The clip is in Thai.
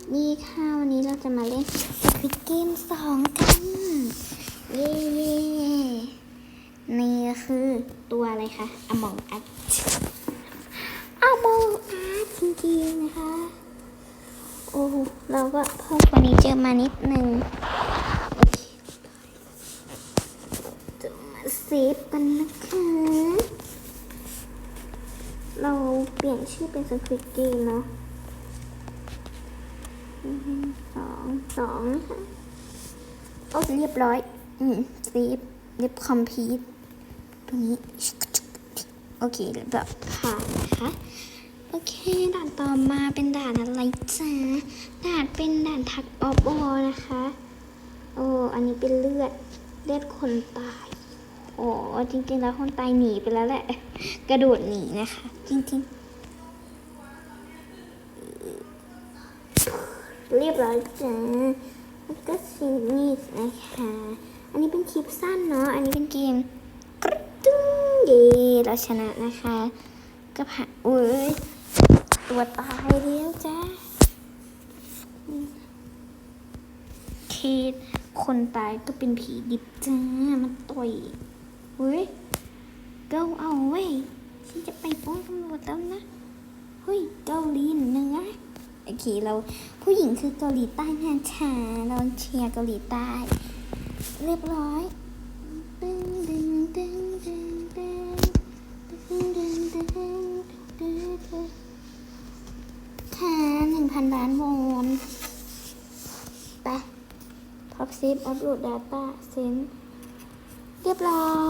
สดีค่ะวันนี้เราจะมาเล่นสควิตเกมสองกัน เย้เย้นี่คือตัวอะไรคะ Among Us Among Us จริงๆนะคะ โอ้เราก็เพิ่มเฟอร์นิเจอมานิดนึงจะมาเซฟกันนะคะเราเปลี่ยนชื่อเป็นสควิตเกมเนาะ สองสองนะคะโอ้เรียบร้อย อืมซีฟเรียบคอมพีทตัวนี้ โอเคเรียบร้อยผ่านนะคะ โอเค ด่านต่อมาเป็นด่านอะไรจ้าด่านเป็นด่านทักออฟออนะคะ โอ้ อันนี้เป็นเลือด เลือดคนตาย โอ้ จริงๆแล้วคนตายหนีไปแล้วแหละ กระโดดหนีนะคะ จริงๆ เรียบร้อยจ้าแล้วก็ซีรีส์นะคะ อันนี้เป็นคลิปสั้นเนาะ อันนี้เป็นเกมกระตุ้งเย่เราชนะนะคะ ก็ผ่านเว้ย ตัวตายแล้วจ้าเคสคนตายก็เป็นผีดิบจ้า มันต่อยเว้ยเกาเอาเว้ยฉันจะไปฟ้องตำรวจแล้วนะ เฮ้ย เกาหลีเหนือ โอเคเราผู้หญิงคือเกาหลีใต้นะชาเราเชียร์เกาหลีใต้ เรียบร้อยตึ้งตึ้งตึ้งตึ้งตึ้งตึ้งตึ้งตึ้งตึ้งตึ้งค่ะหนึ่งพันล้านวอนไปพับซิปอัปโหลดดาต้าเซนเรียบร้อย